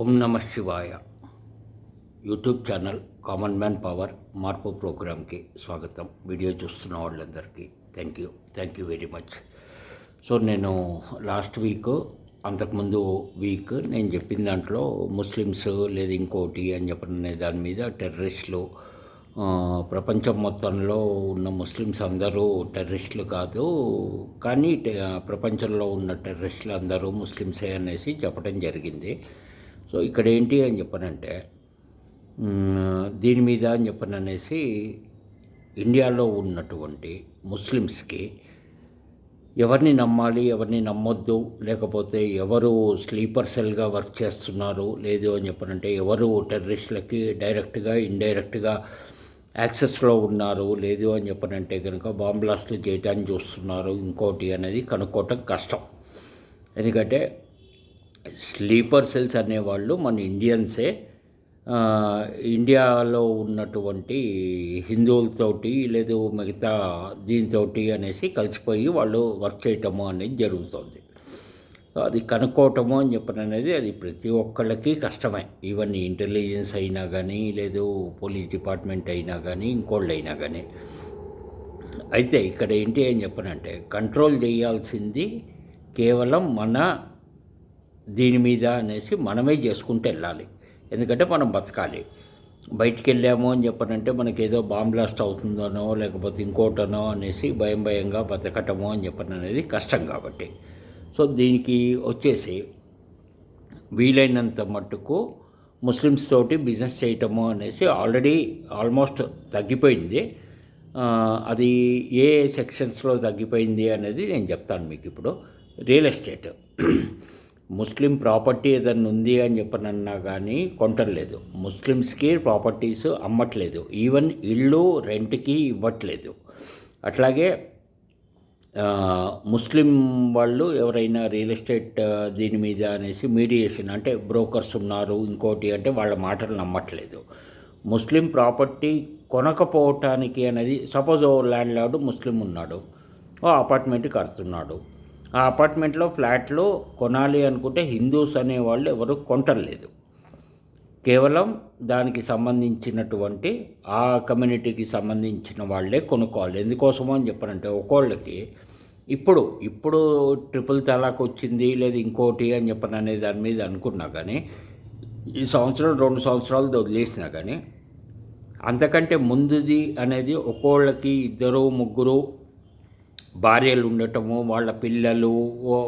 ఓం నమ శివాయ. YouTube channel common man power మార్పు ప్రోగ్రామ్కి స్వాగతం. వీడియో చూస్తున్న వాళ్ళందరికీ thank you thank you very much so నేను లాస్ట్ వీక్ అంతకుముందు వీక్ నేను చెప్పిన దాంట్లో ముస్లిమ్స్ లేదా ఇంకోటి అని చెప్పిన దాని మీద టెర్రరిస్టులు ప్రపంచం మొత్తంలో ఉన్న ముస్లిమ్స్ అందరూ టెర్రరిస్టులు కాదు కానీ ప్రపంచంలో ఉన్న టెర్రరిస్టులు అందరూ ముస్లిమ్సే అనేసి చెప్పడం జరిగింది. సో ఇక్కడ ఏంటి అని చెప్పనంటే దీని మీద అని చెప్పననేసి ఇండియాలో ఉన్నటువంటి ముస్లిమ్స్కి ఎవరిని నమ్మాలి ఎవరిని నమ్మొద్దు లేకపోతే ఎవరు స్లీపర్ సెల్గా వర్క్ చేస్తున్నారు లేదు అని చెప్పనంటే ఎవరు టెర్రరిస్టులకి డైరెక్ట్గా ఇండైరెక్ట్గా యాక్సెస్లో ఉన్నారు లేదు అని చెప్పనంటే కనుక బాంబ్ బ్లాస్ట్లు చేయడానికి చూస్తున్నారు ఇంకోటి అనేది కనుక్కోవటం కష్టం. ఎందుకంటే స్లీపర్ సెల్స్ అనేవాళ్ళు మన ఇండియన్సే. ఇండియాలో ఉన్నటువంటి హిందువులతోటి లేదు మిగతా దీనితోటి అనేసి కలిసిపోయి వాళ్ళు వర్క్ చేయటము అనేది జరుగుతుంది. అది కనుక్కోవటము అని చెప్పిన అనేది అది ప్రతి ఒక్కళ్ళకి కష్టమే. ఈవెన్ ఇంటెలిజెన్స్ అయినా కానీ లేదు పోలీస్ డిపార్ట్మెంట్ అయినా కానీ ఇంకోళ్ళు అయినా కానీ అయితే ఇక్కడ ఏంటి అని చెప్పనంటే కంట్రోల్ చేయాల్సింది కేవలం మన దీని మీద అనేసి మనమే చేసుకుంటూ వెళ్ళాలి. ఎందుకంటే మనం బతకాలి. బయటికి వెళ్ళాము అని చెప్పనంటే మనకి ఏదో బాంబ్ బ్లాస్ట్ అవుతుందనో లేకపోతే ఇంకోటనో అనేసి భయం భయంగా బతకటము అని చెప్పడం అనేది కష్టం కాబట్టి. సో దీనికి వచ్చేసి వీలైనంత మట్టుకు ముస్లిమ్స్ తోటి బిజినెస్ చేయటము అనేసి ఆల్రెడీ ఆల్మోస్ట్ తగ్గిపోయింది. అది ఏ సెక్షన్స్లో తగ్గిపోయింది అనేది నేను చెప్తాను మీకు ఇప్పుడు. Real estate. ముస్లిం ప్రాపర్టీ ఏదన్నా ఉంది అని చెప్పనన్నా కానీ కొంటలేదు ముస్లిమ్స్కి ప్రాపర్టీస్ అమ్మట్లేదు. ఈవెన్ ఇళ్ళు రెంట్కి ఇవ్వట్లేదు. అట్లాగే ముస్లిం వాళ్ళు ఎవరైనా రియల్ ఎస్టేట్ దీని మీద అనేసి మీడియేషన్ అంటే బ్రోకర్స్ ఉన్నారు ఇంకోటి అంటే వాళ్ళ మాటలు నమ్మట్లేదు. ముస్లిం ప్రాపర్టీ కొనకపోవటానికి అనేది సపోజ్ ఓ ల్యాండ్ లార్డ్ ముస్లిం ఉన్నాడు ఓ అపార్ట్మెంట్ కడుతున్నాడు. ఆ అపార్ట్మెంట్లో ఫ్లాట్లు కొనాలి అనుకుంటే హిందూస్ అనేవాళ్ళు ఎవరు కొంటలేదు కేవలం దానికి సంబంధించినటువంటి ఆ కమ్యూనిటీకి సంబంధించిన వాళ్ళే కొనుక్కోవాలి. ఎందుకోసమో అని చెప్పారంటే ఒక్కోళ్ళకి ఇప్పుడు ఇప్పుడు ట్రిపుల్ తలాక్ వచ్చింది లేదా ఇంకోటి అని చెప్పని అనే దాని మీద అనుకున్నా కానీ ఈ సంవత్సరం రెండు సంవత్సరాలు వదిలేసినా కానీ అంతకంటే ముందుది అనేది ఒక్కోళ్ళకి ఇద్దరు ముగ్గురు భార్యలు ఉండటము వాళ్ళ పిల్లలు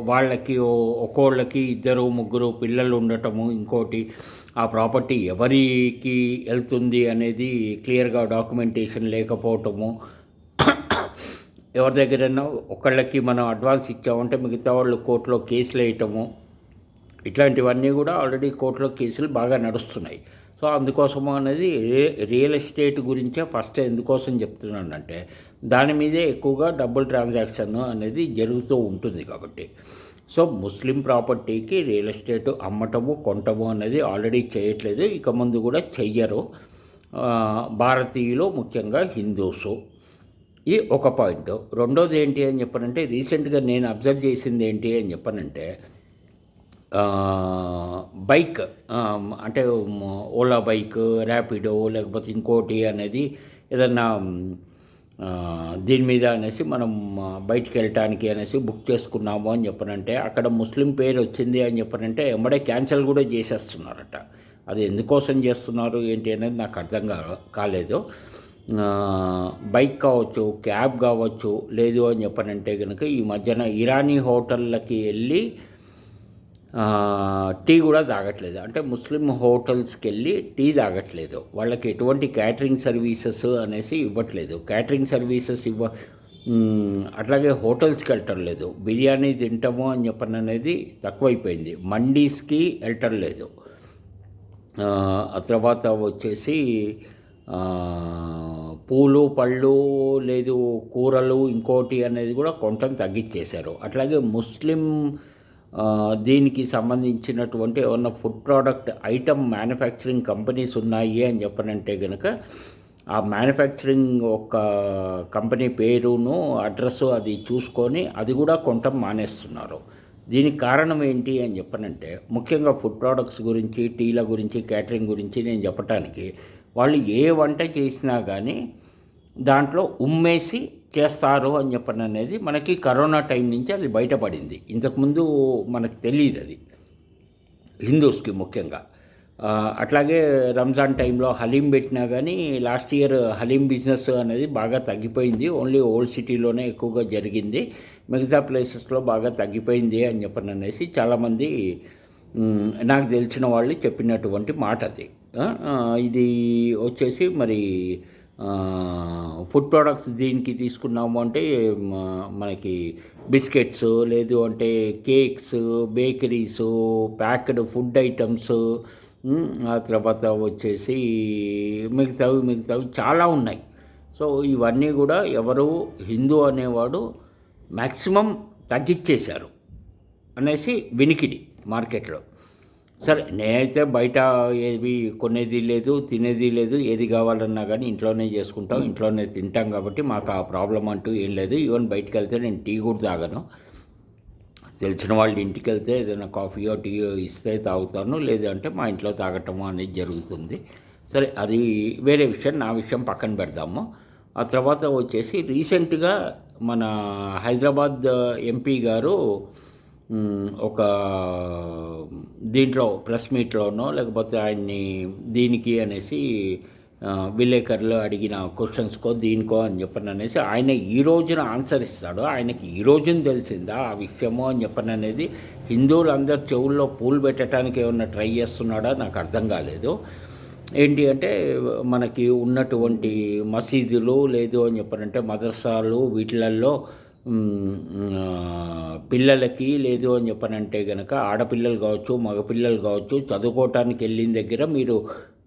వాళ్ళకి ఒక్కోళ్ళకి ఇద్దరు ముగ్గురు పిల్లలు ఉండటము ఇంకోటి ఆ ప్రాపర్టీ ఎవరికి వెళ్తుంది అనేది క్లియర్గా డాక్యుమెంటేషన్ లేకపోవటము. ఎవరి దగ్గరైనా ఒకళ్ళకి మనం అడ్వాన్స్ ఇచ్చామంటే మిగతా వాళ్ళు కోర్టులో కేసులు వేయటము. ఇట్లాంటివన్నీ కూడా ఆల్రెడీ కోర్టులో కేసులు బాగా నడుస్తున్నాయి. సో అందుకోసము అనేది రియల్ ఎస్టేట్ గురించే ఫస్ట్ ఎందుకోసం చెప్తున్నానంటే దాని మీదే ఎక్కువగా డబ్బుల్ ట్రాన్సాక్షన్ అనేది జరుగుతూ ఉంటుంది కాబట్టి. సో ముస్లిం ప్రాపర్టీకి రియల్ ఎస్టేట్ అమ్మటము కొనటము అనేది ఆల్రెడీ చేయట్లేదు. ఇక ముందు కూడా చెయ్యరు. భారతీయులు ముఖ్యంగా హిందూసు. ఈ ఒక పాయింట్. రెండోది ఏంటి అని చెప్పనంటే రీసెంట్గా నేను అబ్జర్వ్ చేసింది ఏంటి అని చెప్పనంటే బైక్ అంటే ఓలా బైక్ ర్యాపిడో లేకపోతే ఇంకోటి అనేది ఏదన్నా దీని మీద అనేసి మనం బయటికి వెళ్ళటానికి అనేసి బుక్ చేసుకున్నాము అని చెప్పనంటే అక్కడ ముస్లిం పేరు వచ్చింది అని చెప్పనంటే ఎమ్మడే క్యాన్సిల్ కూడా చేసేస్తున్నారట. అది ఎందుకోసం చేస్తున్నారు ఏంటి అనేది నాకు అర్థం కా కాలేదు. బైక్ కావచ్చు క్యాబ్ కావచ్చు లేదు అని చెప్పనంటే కనుక ఈ మధ్యన ఇరానీ హోటళ్ళకి వెళ్ళి టీ కూడా తాగట్లేదు. అంటే ముస్లిం హోటల్స్కి వెళ్ళి టీ తాగట్లేదు. వాళ్ళకి ఎటువంటి క్యాటరింగ్ సర్వీసెస్ అనేసి ఇవ్వట్లేదు. క్యాటరింగ్ సర్వీసెస్ ఇవ్వ అట్లాగే హోటల్స్కి వెళ్ళటం లేదు. బిర్యానీ తింటాము అని చెప్పని అనేది తక్కువైపోయింది. మండీస్కి వెళ్ళటం లేదు. ఆ, తర్వాత వచ్చేసి పూలు పళ్ళు లేదు కూరలు ఇంకోటి అనేది కూడా కొంచెం తగ్గించేశారు. అట్లాగే ముస్లిం దీనికి సంబంధించినటువంటి ఏమన్నా food product item manufacturing companies ఉన్నాయి అని చెప్పనంటే కనుక ఆ మ్యానుఫ్యాక్చరింగ్ ఒక కంపెనీ పేరును అడ్రస్ అది చూసుకొని అది కూడా కొంటాం మానేస్తున్నారు. దీనికి కారణం ఏంటి అని చెప్పనంటే ముఖ్యంగా ఫుడ్ ప్రోడక్ట్స్ గురించి టీల గురించి క్యాటరింగ్ గురించి నేను చెప్పటానికి వాళ్ళు ఏ వంట చేసినా కానీ దాంట్లో ఉమ్మేసి చేస్తారు అని చెప్పని అనేది మనకి కరోనా టైం నుంచి అది బయటపడింది. ఇంతకుముందు మనకు తెలియదు అది. హిందూస్కి ముఖ్యంగా. అట్లాగే రంజాన్ టైంలో హలీం పెట్టినా కానీ లాస్ట్ ఇయర్ హలీం బిజినెస్ అనేది బాగా తగ్గిపోయింది. ఓన్లీ ఓల్డ్ సిటీలోనే ఎక్కువగా జరిగింది. మిగతా ప్లేసెస్లో బాగా తగ్గిపోయింది అని చెప్పని అనేసి చాలామంది నాకు తెలిసిన వాళ్ళు చెప్పినటువంటి మాట అది ఇది వచ్చేసి మరి ఫుడ్ ప్రోడక్ట్స్ దీనికి తీసుకున్నాము అంటే మనకి బిస్కెట్స్ లేదు అంటే cakes bakeries packed food items ఆ తర్వాత వచ్చేసి మిగతావి మిగతావి చాలా ఉన్నాయి. సో ఇవన్నీ కూడా ఎవరు హిందూ అనేవాడు మ్యాక్సిమం తగ్గించేశారు అనేసి వినికిడి మార్కెట్లో. సరే నేనైతే బయట ఏది కొనేది లేదు తినేది లేదు ఏది కావాలన్నా కానీ ఇంట్లోనే చేసుకుంటాం ఇంట్లోనే తింటాం కాబట్టి మాకు ఆ ప్రాబ్లం అంటూ ఏం లేదు. ఈవెన్ బయటకు వెళ్తే నేను టీ కూడా తాగను. తెలిసిన వాళ్ళ ఇంటికి వెళ్తే ఏదైనా కాఫీయో టీయో ఇస్తే తాగుతాను. లేదంటే మా ఇంట్లో తాగటము అనేది జరుగుతుంది. సరే అది వేరే విషయం నా విషయం పక్కన పెడదాము. ఆ తర్వాత వచ్చేసి రీసెంట్గా మన హైదరాబాద్ ఎంపీ గారు ఒక దీంట్లో ప్రెస్ మీట్లోనో లేకపోతే ఆయన్ని దీనికి అనేసి విలేకరులు అడిగిన క్వశ్చన్స్కో దీనికో అని చెప్పని అనేసి ఆయన ఈ రోజున ఆన్సర్ ఇస్తాడు. ఆయనకి ఈ రోజున తెలిసిందా ఆ విషయమో అని చెప్పని అనేది హిందువులందరి చెవుల్లో పూలు పెట్టడానికి ఏమన్నా ట్రై చేస్తున్నాడా? నాకు అర్థం కాలేదు. ఏంటి అంటే మనకి ఉన్నటువంటి మసీదులు లేదు అని చెప్పనంటే మదర్సాలు వీటిలల్లో పిల్లలకి లేదు అని చెప్పనంటే గనక ఆడపిల్లలు కావచ్చు మగపిల్లలు కావచ్చు చదువుకోవటానికి వెళ్ళిన దగ్గర మీరు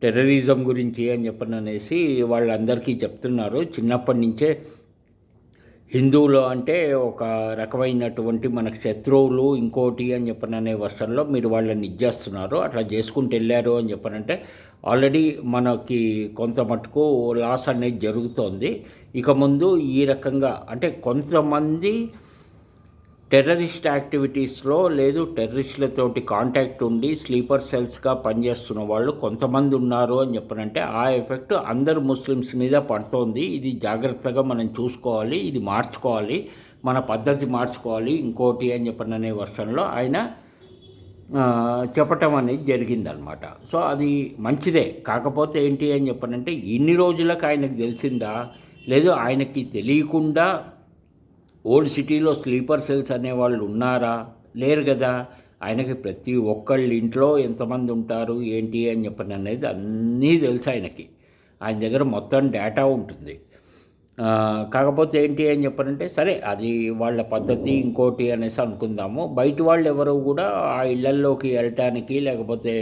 టెర్రరిజం గురించి అని చెప్పననేసి వాళ్ళందరికీ చెప్తున్నారు. చిన్నప్పటి నుంచే హిందువులు అంటే ఒక రకమైనటువంటి మనకు శత్రువులు ఇంకోటి అని చెప్పననే వర్షంలో మీరు వాళ్ళని ఇచ్చేస్తున్నారు అట్లా చేసుకుంటూ వెళ్ళారు అని చెప్పనంటే ఆల్రెడీ మనకి కొంత మటుకు లాస్ అనేది జరుగుతోంది. ఇక ముందు ఈ రకంగా అంటే కొంతమంది టెర్రరిస్ట్ యాక్టివిటీస్లో లేదు టెర్రరిస్టులతోటి కాంటాక్ట్ ఉండి స్లీపర్ సెల్స్గా పనిచేస్తున్న వాళ్ళు కొంతమంది ఉన్నారు అని చెప్పనంటే ఆ ఎఫెక్ట్ అందరు ముస్లిమ్స్ మీద పడుతోంది. ఇది జాగ్రత్తగా మనం చూసుకోవాలి ఇది మార్చుకోవాలి మన పద్ధతి మార్చుకోవాలి ఇంకోటి అని చెప్పననే వర్షంలో. ఆయన చెప్పటం అనేది జరిగిందనమాట సో అది మంచిదే. కాకపోతే ఏంటి అని చెప్పనంటే ఇన్ని రోజులకు ఆయనకు తెలిసిందా? లేదు ఆయనకి తెలియకుండా ఓల్డ్ సిటీలో స్లీపర్ సెల్స్ అనేవాళ్ళు ఉన్నారా? లేరు కదా. ఆయనకి ప్రతి ఒక్కళ్ళ ఇంట్లో ఎంతమంది ఉంటారు? ఏంటి అని చెప్పని అనేది అన్నీ తెలుసు ఆయనకి. ఆయన దగ్గర మొత్తం డేటా ఉంటుంది. కాకపోతే ఏంటి అని చెప్పనంటే సరే అది వాళ్ళ పద్ధతి ఇంకోటి అనేసి అనుకుందాము. బయట వాళ్ళు ఎవరు కూడా ఆ ఇళ్ళల్లోకి వెళ్ళటానికి లేకపోతే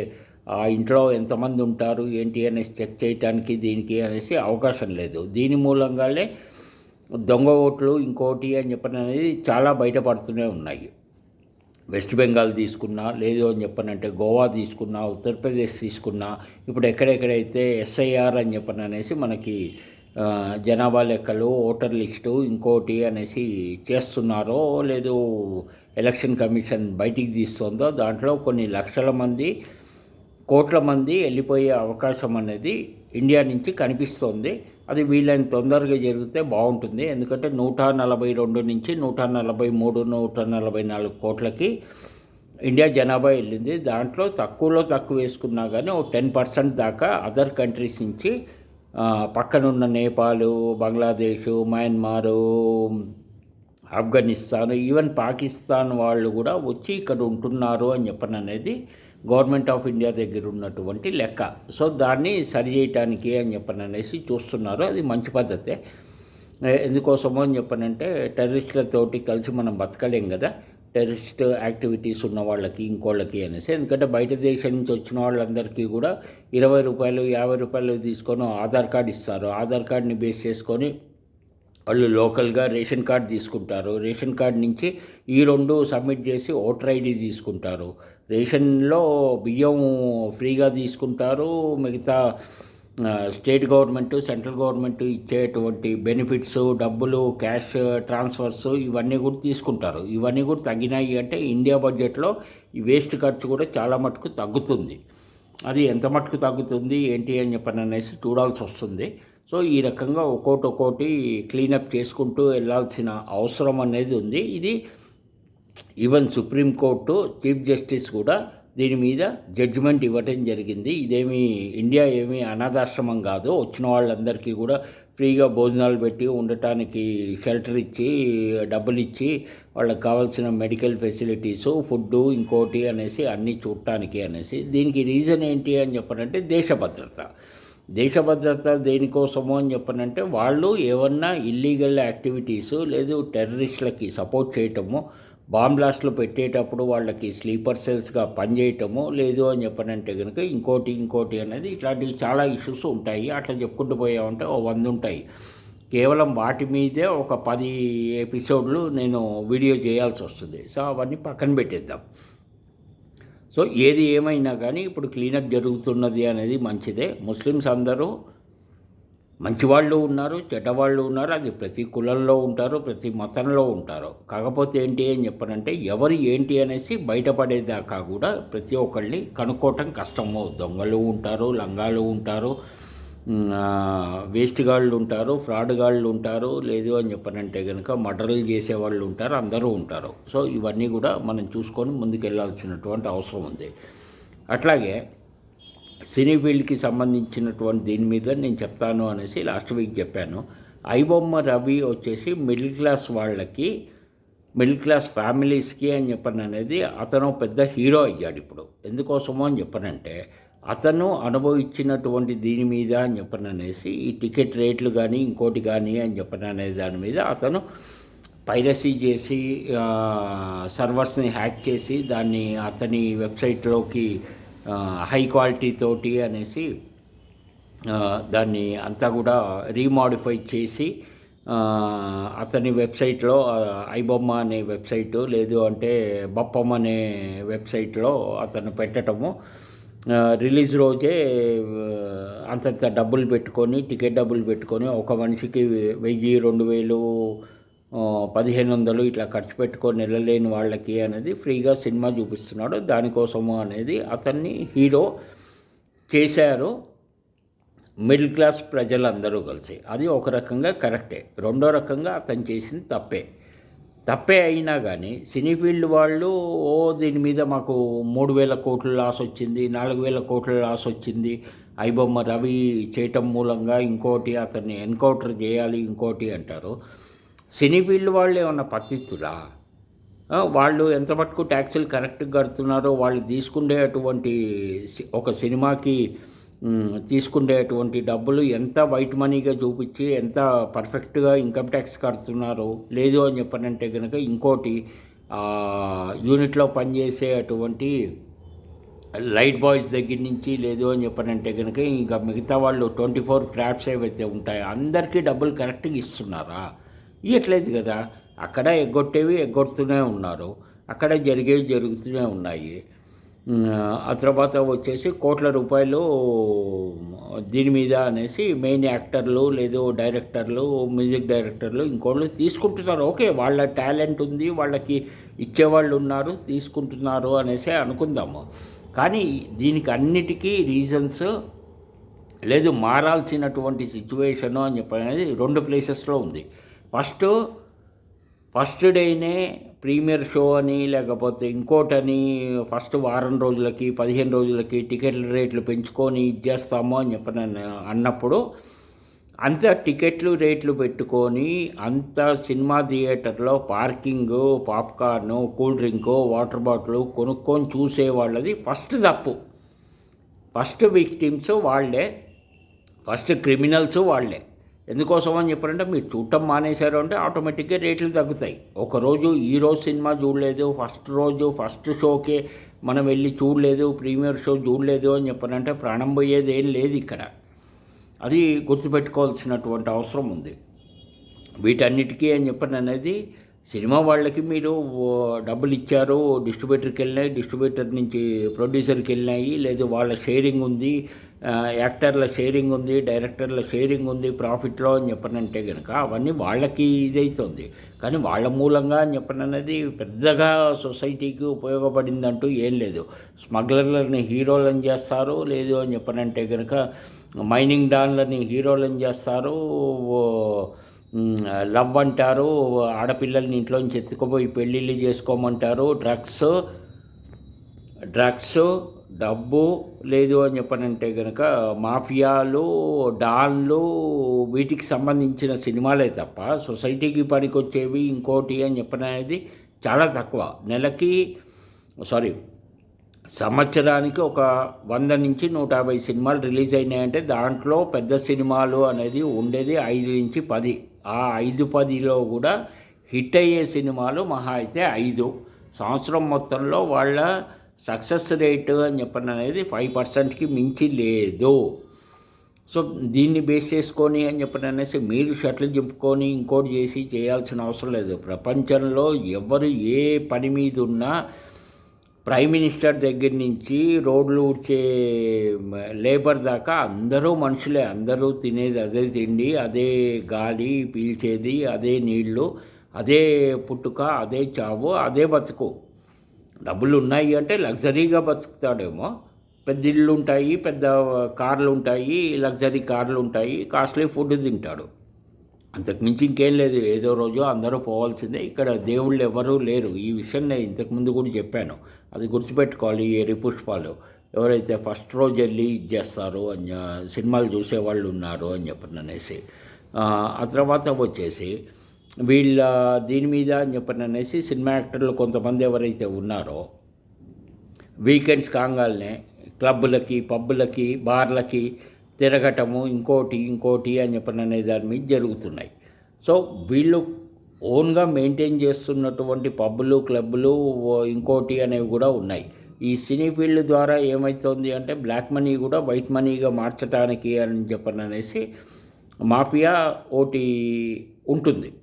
ఆ ఇంట్లో ఎంతమంది ఉంటారు ఏంటి అనేసి చెక్ చేయటానికి దీనికి అనేసి అవకాశం లేదు. దీని మూలంగానే దొంగ ఓట్లు ఇంకోటి అని చెప్పని అనేది చాలా బయటపడుతూనే ఉన్నాయి. వెస్ట్ బెంగాల్ తీసుకున్నా లేదు అని చెప్పనంటే గోవా తీసుకున్నా ఉత్తరప్రదేశ్ తీసుకున్నా ఇప్పుడు ఎక్కడెక్కడైతే ఎస్ఐఆర్ అని చెప్పని అనేసి మనకి జనాభా లెక్కలు ఓటర్ లిస్టు ఇంకోటి అనేసి చేస్తున్నారో లేదు ఎలక్షన్ కమిషన్ బయటికి తీస్తుందో దాంట్లో కొన్ని లక్షల మంది కోట్ల మంది వెళ్ళిపోయే అవకాశం అనేది ఇండియా నుంచి కనిపిస్తోంది. అది వీలైన తొందరగా జరిగితే బాగుంటుంది. ఎందుకంటే నూట నలభై రెండు నుంచి నూట నలభై మూడు నూట నలభై నాలుగు కోట్లకి ఇండియా జనాభా వెళ్ళింది. దాంట్లో తక్కువలో తక్కువ వేసుకున్నా కానీ ఓ టెన్ పర్సెంట్ దాకా అదర్ కంట్రీస్ నుంచి పక్కనున్న నేపాలు బంగ్లాదేశ్ మయన్మారు ఆఫ్ఘనిస్తాన్ ఈవెన్ పాకిస్తాన్ వాళ్ళు కూడా వచ్చి ఇక్కడ ఉంటున్నారు అని చెప్పని అనేది గవర్నమెంట్ ఆఫ్ ఇండియా దగ్గర ఉన్నటువంటి లెక్క. సో దాన్ని సరి చేయటానికి అని చెప్పని అనేసి చూస్తున్నారు. అది మంచి పద్ధతే. ఎందుకోసమో అని చెప్పనంటే టెర్రరిస్టులతోటి కలిసి మనం బతకలేం కదా. టెర్రరిస్ట్ యాక్టివిటీస్ ఉన్న వాళ్ళకి ఇంకోళ్ళకి అనేసి. ఎందుకంటే బయట దేశం నుంచి వచ్చిన వాళ్ళందరికీ కూడా ఇరవై రూపాయలు యాభై రూపాయలు తీసుకొని ఆధార్ కార్డు ఇస్తారు. ఆధార్ కార్డ్ని బేస్ చేసుకొని వాళ్ళు లోకల్గా రేషన్ కార్డు తీసుకుంటారు. రేషన్ కార్డ్ నుంచి ఈ రెండు సబ్మిట్ చేసి ఓటర్ ఐడి తీసుకుంటారు. రేషన్లో బియ్యం ఫ్రీగా తీసుకుంటారు. మిగతా స్టేట్ గవర్నమెంట్ సెంట్రల్ గవర్నమెంట్ ఇచ్చేటువంటి బెనిఫిట్స్ డబ్బులు క్యాష్ ట్రాన్స్ఫర్స్ ఇవన్నీ కూడా తీసుకుంటారు. ఇవన్నీ కూడా తగ్గినాయి అంటే ఇండియా బడ్జెట్లో ఈ వేస్ట్ ఖర్చు కూడా చాలా మటుకు తగ్గుతుంది. అది ఎంత మటుకు తగ్గుతుంది ఏంటి అని చెప్పని అనేసి చూడాల్సి వస్తుంది. సో ఈ రకంగా ఒక్కోటి ఒక్కోటి క్లీనప్ చేసుకుంటూ వెళ్ళాల్సిన అవసరం అనేది ఉంది. ఇది ఈవెన్ సుప్రీంకోర్టు చీఫ్ జస్టిస్ కూడా దీని మీద జడ్జిమెంట్ ఇవ్వటం జరిగింది. ఇదేమి ఇండియా ఏమీ అనాథాశ్రమం కాదు. వచ్చిన వాళ్ళందరికీ కూడా ఫ్రీగా భోజనాలు పెట్టి ఉండటానికి షెల్టర్ ఇచ్చి డబ్బులు ఇచ్చి వాళ్ళకి కావాల్సిన మెడికల్ ఫెసిలిటీసు ఫుడ్డు ఇంకోటి అనేసి అన్నీ చూడటానికి అనేసి. దీనికి రీజన్ ఏంటి అని చెప్పనంటే దేశ భద్రత. దేశ భద్రత దేనికోసము అని చెప్పనంటే వాళ్ళు ఏమన్నా ఇల్లీగల్ యాక్టివిటీస్ లేదు టెర్రరిస్టులకి సపోర్ట్ చేయటము బాంబ్లాస్ట్లు పెట్టేటప్పుడు వాళ్ళకి స్లీపర్ సెల్స్గా పనిచేయటము లేదు అని చెప్పనంటే కనుక ఇంకోటి ఇంకోటి అనేది ఇట్లాంటివి చాలా ఇష్యూస్ ఉంటాయి. అట్లా చెప్పుకుంటూ పోయామంటే ఓ వంద ఉంటాయి. కేవలం వాటి మీదే ఒక పది ఎపిసోడ్లు నేను వీడియో చేయాల్సి వస్తుంది. సో అవన్నీ పక్కన పెట్టేద్దాం. సో ఏది ఏమైనా కానీ ఇప్పుడు క్లీనప్ జరుగుతున్నది అనేది మంచిదే. ముస్లిమ్స్ అందరూ మంచివాళ్ళు ఉన్నారు చెడ్డవాళ్ళు ఉన్నారు అది ప్రతి కులంలో ఉంటారు ప్రతి మతంలో ఉంటారు. కాకపోతే ఏంటి అని చెప్పనంటే ఎవరు ఏంటి అనేసి బయటపడేదాకా కూడా ప్రతి ఒక్కళ్ళని కనుక్కోవటం కష్టము. దొంగలు ఉంటారు లంగాలు ఉంటారు వేస్ట్ గాళ్ళు ఉంటారు ఫ్రాడ్ గాళ్ళు ఉంటారు లేదు అని చెప్పనంటే కనుక మర్డర్లు చేసేవాళ్ళు ఉంటారు అందరూ ఉంటారు. సో ఇవన్నీ కూడా మనం చూసుకొని ముందుకెళ్ళాల్సినటువంటి అవసరం ఉంది. అట్లాగే సినీ ఫీల్డ్కి సంబంధించినటువంటి దీని మీద నేను చెప్తాను అనేసి లాస్ట్ వీక్ చెప్పాను. ఐబొమ్మ రవి వచ్చేసి మిడిల్ క్లాస్ వాళ్ళకి మిడిల్ క్లాస్ ఫ్యామిలీస్కి అని చెప్పను అనేది అతను పెద్ద హీరో అయ్యాడు ఇప్పుడు. ఎందుకోసమో అని చెప్పనంటే అతను అనుభవించినటువంటి దీని మీద అని చెప్పను అనేసి ఈ టికెట్ రేట్లు కానీ ఇంకోటి కానీ అని చెప్పను అనే దాని మీద అతను పైరసీ చేసి సర్వర్స్ని హ్యాక్ చేసి దాన్ని అతని వెబ్సైట్లోకి హై క్వాలిటీ తోటి అనేసి దాన్ని అంతా కూడా రీమాడిఫై చేసి అతని వెబ్సైట్లో ఐబొమ్మ అనే వెబ్సైటు లేదు అంటే బప్పమ్మ అనే వెబ్సైట్లో అతను పెట్టడము రిలీజ్ రోజే అంతంత డబ్బులు పెట్టుకొని టికెట్ డబ్బులు పెట్టుకొని ఒక మనిషికి వెయ్యి రెండు వేలు పదిహేను వందలు ఇట్లా ఖర్చు పెట్టుకొని వెళ్ళలేని వాళ్ళకి అనేది ఫ్రీగా సినిమా చూపిస్తున్నాడు. దానికోసము అనేది అతన్ని హీరో చేశారు. మిడిల్ క్లాస్ ప్రజలందరూ కలిసి. అది ఒక రకంగా కరెక్టే. రెండో రకంగా అతను చేసింది తప్పే. తప్పే అయినా కానీ సినీ ఫీల్డ్ వాళ్ళు ఓ దీని మీద మాకు మూడు వేల కోట్ల లాస్ వచ్చింది నాలుగు వేల కోట్ల లాస్ వచ్చింది. ఐబొమ్మ రవి చేయటం మూలంగా ఇంకోటి అతన్ని ఎన్కౌంటర్ చేయాలి ఇంకోటి అంటారు. సినీ ఫీల్డ్ వాళ్ళు ఏమన్నా పత్తిత్తులా వాళ్ళు ఎంత మటుకు ట్యాక్సీలు కరెక్ట్గా కడుతున్నారో వాళ్ళు తీసుకునేటువంటి సి- ఒక సినిమాకి మ్, తీసుకునేటువంటి డబ్బులు ఎంత వైట్ మనీగా చూపించి ఎంత పర్ఫెక్ట్గా ఇన్కమ్ ట్యాక్స్ కడుతున్నారో లేదు అని చెప్పనంటే కనుక ఇంకోటి యూనిట్లో పనిచేసే అటువంటి లైట్ బాయ్స్ దగ్గర నుంచి లేదు అని చెప్పనంటే కనుక ఇంకా మిగతా వాళ్ళు ట్వంటీ ఫోర్ క్రాఫ్ట్స్ ఏవైతే ఉంటాయో అందరికీ డబ్బులు కరెక్ట్గా ఇస్తున్నారా? ఇవ్వట్లేదు కదా. అక్కడ ఎగ్గొట్టేవి ఎగ్గొడుతూనే ఉన్నారు. అక్కడ జరిగేవి జరుగుతూనే ఉన్నాయి. ఆ తర్వాత వచ్చేసి కోట్ల రూపాయలు దీని మీద అనేసి మెయిన్ యాక్టర్లు లేదు డైరెక్టర్లు మ్యూజిక్ డైరెక్టర్లు ఇంకోళ్ళు తీసుకుంటున్నారు. ఓకే వాళ్ళ టాలెంట్ ఉంది వాళ్ళకి ఇచ్చేవాళ్ళు ఉన్నారు తీసుకుంటున్నారు అనేసి అనుకుందాము. కానీ దీనికి అన్నిటికీ రీజన్స్ లేదు మారాల్సినటువంటి సిచ్యువేషను అని చెప్పనేది రెండు ప్లేసెస్లో ఉంది. ఫస్ట్ ఫస్ట్ డేనే ప్రీమియర్ షో అని లేకపోతే ఇంకోటని ఫస్ట్ వారం రోజులకి పదిహేను రోజులకి టికెట్ల రేట్లు పెంచుకొని ఇచ్చేస్తాము అని చెప్పి అన్న- అన్నప్పుడు అంత టికెట్లు రేట్లు పెట్టుకొని అంత సినిమా థియేటర్లో parking popcorn cool drink water bottle కొనుక్కొని చూసే వాళ్ళది ఫస్ట్ తప్పు. ఫస్ట్ విక్టిమ్స్ వాళ్ళే ఫస్ట్ క్రిమినల్స్ వాళ్ళే. ఎందుకోసం అని చెప్పారంటే మీరు చూడటం మానేశారు అంటే ఆటోమేటిక్గా రేట్లు తగ్గుతాయి. ఒకరోజు ఈ రోజు సినిమా చూడలేదు ఫస్ట్ రోజు ఫస్ట్ షోకే మనం వెళ్ళి చూడలేదు ప్రీమియర్ షో చూడలేదు అని చెప్పారంటే ప్రాణం పోయేది ఏం లేదు ఇక్కడ. అది గుర్తుపెట్టుకోవాల్సినటువంటి అవసరం ఉంది. వీటన్నిటికీ అని చెప్పిన అనేది సినిమా వాళ్ళకి మీరు డబ్బులు ఇచ్చారు డిస్ట్రిబ్యూటర్కి వెళ్ళినాయి డిస్ట్రిబ్యూటర్ నుంచి ప్రొడ్యూసర్కి వెళ్ళినాయి లేదు వాళ్ళ షేరింగ్ ఉంది యాక్టర్ల షేరింగ్ ఉంది డైరెక్టర్ల షేరింగ్ ఉంది ప్రాఫిట్లో అని చెప్పనంటే కనుక అవన్నీ వాళ్ళకి ఇదైతుంది. కానీ వాళ్ళ మూలంగా అని చెప్పననేది పెద్దగా సొసైటీకి ఉపయోగపడిందంటూ ఏం లేదు. స్మగ్లర్లని హీరోలను చేస్తారు లేదు అని చెప్పనంటే కనుక మైనింగ్ డాన్లని హీరోలను చేస్తారు ఓ, లవ్ అంటారు ఆడపిల్లల్ని ఇంట్లోంచి ఎత్తుకుపోయి పెళ్ళిళ్ళు చేసుకోమంటారు. డ్రగ్స్ డ్రగ్స్ డబ్బు లేదు అని చెప్పనంటే కనుక మాఫియాలు డాన్లు వీటికి సంబంధించిన సినిమాలే తప్ప సొసైటీకి పనికొచ్చేవి ఇంకోటి అని చెప్పనేది చాలా తక్కువ. నెలకి సారీ సంవత్సరానికి ఒక వంద నుంచి నూట యాభై సినిమాలు రిలీజ్ అయినాయంటే దాంట్లో పెద్ద సినిమాలు అనేది ఉండేది ఐదు నుంచి పది. ఆ ఐదు పదిలో కూడా హిట్ అయ్యే సినిమాలు మహా అయితే ఐదు. సంవత్సరం మొత్తంలో వాళ్ళ సక్సెస్ రేటు అని చెప్పిన అనేది ఫైవ్ పర్సెంట్కి మించి లేదు. సో దీన్ని బేస్ చేసుకొని అని చెప్పిన అనేసి మీరు షట్లు చింపుకొని ఇంకోటి చేసి చేయాల్సిన అవసరం లేదు. ప్రపంచంలో ఎవరు ఏ పని మీద ఉన్నా ప్రైమ్ మినిస్టర్ దగ్గర నుంచి రోడ్లు ఊడ్చే లేబర్ దాకా అందరూ మనుషులే. అందరూ తినేది అదే తిండి అదే గాలి పీల్చేది అదే నీళ్ళు అదే పుట్టుక అదే చావు అదే బతుకు. డబ్బులు ఉన్నాయి అంటే లగ్జరీగా బతుకుతాడేమో. పెద్ద ఇళ్ళు ఉంటాయి పెద్ద కార్లు ఉంటాయి లగ్జరీ కార్లు ఉంటాయి కాస్ట్లీ ఫుడ్ తింటాడు. అంతకుమించి ఇంకేం లేదు. ఏదో రోజు అందరూ పోవాల్సిందే. ఇక్కడ దేవుళ్ళు ఎవరూ లేరు. ఈ విషయం నేను ఇంతకుముందు కూడా చెప్పాను. అది గుర్తుపెట్టుకోవాలి ఎరి పుష్పాలు. ఎవరైతే ఫస్ట్ రోజు వెళ్ళి ఇది చేస్తారో అని సినిమాలు చూసేవాళ్ళు ఉన్నారు అని చెప్పని అనేసి. ఆ, ఆ తర్వాత వచ్చేసి వీళ్ళ దీని మీద అని చెప్పని అనేసి సినిమా యాక్టర్లు కొంతమంది ఎవరైతే ఉన్నారో వీకెండ్స్ కాగానే క్లబ్బులకి పబ్బులకి బార్లకి తిరగటము ఇంకోటి ఇంకోటి అని చెప్పని అనే దాని మీద జరుగుతున్నాయి. సో వీళ్ళు ఓన్గా మెయింటైన్ చేస్తున్నటువంటి పబ్బులు క్లబ్బులు ఇంకోటి అనేవి కూడా ఉన్నాయి. ఈ సినీ ఫీల్డ్ ద్వారా ఏమవుతుంది అంటే బ్లాక్ మనీ కూడా వైట్ మనీగా మార్చడానికి అని చెప్పని అనేసి మాఫియా ఒకటి ఉంటుంది.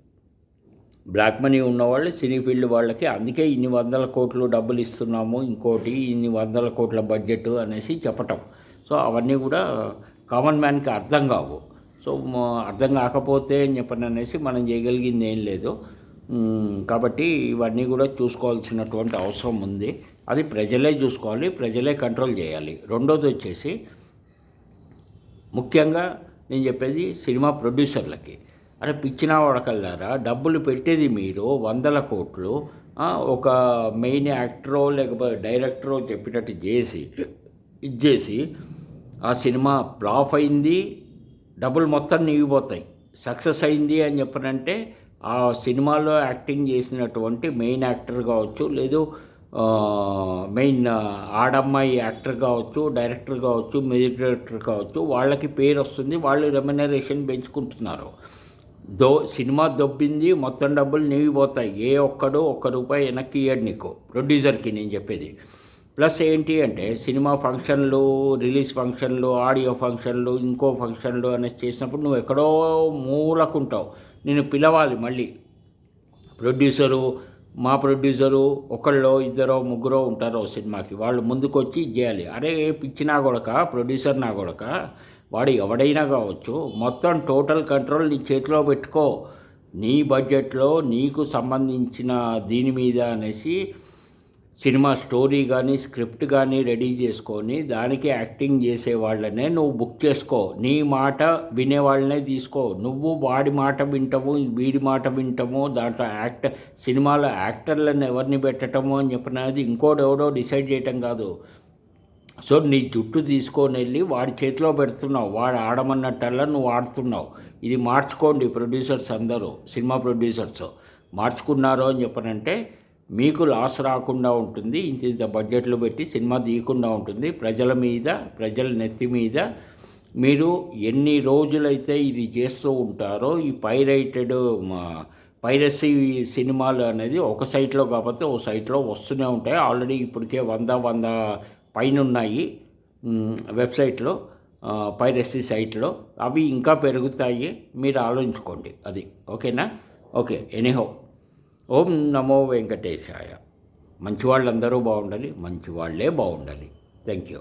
బ్లాక్ మనీ ఉన్నవాళ్ళు సినీ ఫీల్డ్ వాళ్ళకి అందుకే ఇన్ని వందల కోట్లు డబ్బులు ఇస్తున్నాము ఇంకోటి ఇన్ని వందల కోట్ల బడ్జెట్ అనేసి చెప్పటం. సో అవన్నీ కూడా కామన్ మ్యాన్కి అర్థం కావు. సో అర్థం కాకపోతే అని చెప్పని అనేసి మనం చేయగలిగింది ఏం లేదు. కాబట్టి ఇవన్నీ కూడా చూసుకోవాల్సినటువంటి అవసరం ఉంది. అది ప్రజలే చూసుకోవాలి ప్రజలే కంట్రోల్ చేయాలి. రెండోది వచ్చేసి ముఖ్యంగా నేను చెప్పేది సినిమా ప్రొడ్యూసర్లకి. అరే పిచ్చిన వాడకల్లారా? డబ్బులు పెట్టేది మీరు వందల కోట్లు ఒక మెయిన్ యాక్టరో లేకపోతే డైరెక్టరో చెప్పినట్టు చేసి ఇచ్చేసి ఆ సినిమా ఫ్లాప్ అయింది డబ్బులు మొత్తం నీగిపోతాయి. సక్సెస్ అయింది అని చెప్పనంటే ఆ సినిమాలో యాక్టింగ్ చేసినటువంటి మెయిన్ యాక్టర్ కావచ్చు లేదు మెయిన్ ఆడమ్మాయి యాక్టర్ కావచ్చు డైరెక్టర్ కావచ్చు మ్యూజిక్ డైరెక్టర్ కావచ్చు వాళ్ళకి పేరు వస్తుంది వాళ్ళు రెమ్యునరేషన్ పెంచుకుంటున్నారు. దో సినిమా దొబ్బింది మొత్తం డబ్బులు నీగిపోతాయి. ఏ ఒక్కడు ఒక్క రూపాయి వెనక్కి ఇయ్యడు నీకు. ప్రొడ్యూసర్కి నేను చెప్పేది. ప్లస్ ఏంటి అంటే సినిమా ఫంక్షన్లు రిలీజ్ ఫంక్షన్లు ఆడియో ఫంక్షన్లు ఇంకో ఫంక్షన్లు అనేది చేసినప్పుడు నువ్వు ఎక్కడో మూలకుంటావు. నేను పిలవాలి మళ్ళీ. ప్రొడ్యూసరు మా ప్రొడ్యూసరు ఒకళ్ళో ఇద్దరో ముగ్గురో ఉంటారో సినిమాకి. వాళ్ళు ముందుకు వచ్చి ఇది చేయాలి. అరే పిచ్చి నా కొడక ప్రొడ్యూసర్ నా కొడక వాడు ఎవడైనా కావచ్చు మొత్తం టోటల్ కంట్రోల్ నీ చేతిలో పెట్టుకో. నీ బడ్జెట్లో నీకు సంబంధించిన దీని మీద అనేసి సినిమా స్టోరీ కానీ స్క్రిప్ట్ కానీ రెడీ చేసుకొని దానికి యాక్టింగ్ చేసే వాళ్ళనే నువ్వు బుక్ చేసుకో. నీ మాట వినేవాళ్ళనే తీసుకో. నువ్వు వాడి మాట వింటాము వీడి మాట వింటాము దాంట్లో యాక్ట్ సినిమాలో యాక్టర్లను ఎవరిని పెట్టటము అని చెప్పినది ఇంకోటి ఎవడో డిసైడ్ చేయటం కాదు. సో నీ జుట్టు తీసుకొని వెళ్ళి వాడి చేతిలో పెడుతున్నావు. వాడు ఆడమన్నట్టల్లా నువ్వు ఆడుతున్నావు. ఇది మార్చుకోండి ప్రొడ్యూసర్స్ అందరూ సినిమా ప్రొడ్యూసర్స్. మార్చుకున్నారో అని చెప్పనంటే మీకు లాస్ రాకుండా ఉంటుంది ఇంత ఇంత బడ్జెట్లు పెట్టి సినిమా తీయకుండా ఉంటుంది. ప్రజల మీద ప్రజల నెత్తి మీద మీరు ఎన్ని రోజులైతే ఇది చేస్తూ ఉంటారో ఈ పైరైటెడ్ పైరసీ సినిమాలు అనేది ఒక సైట్లో కాకపోతే ఒక సైట్లో వస్తూనే ఉంటాయి. ఆల్రెడీ ఇప్పటికే వంద వంద పైన ఉన్నాయి వెబ్సైట్లో పైరసీ సైట్లో. అవి ఇంకా పెరుగుతాయి. మీరు ఆలోచించుకోండి. అది ఓకేనా? ఓకే. ఎనీహో. ఓం నమో వెంకటేశాయ. మంచి వాళ్ళందరూ బాగుండాలి మంచి వాళ్ళే బాగుండాలి. Thank you.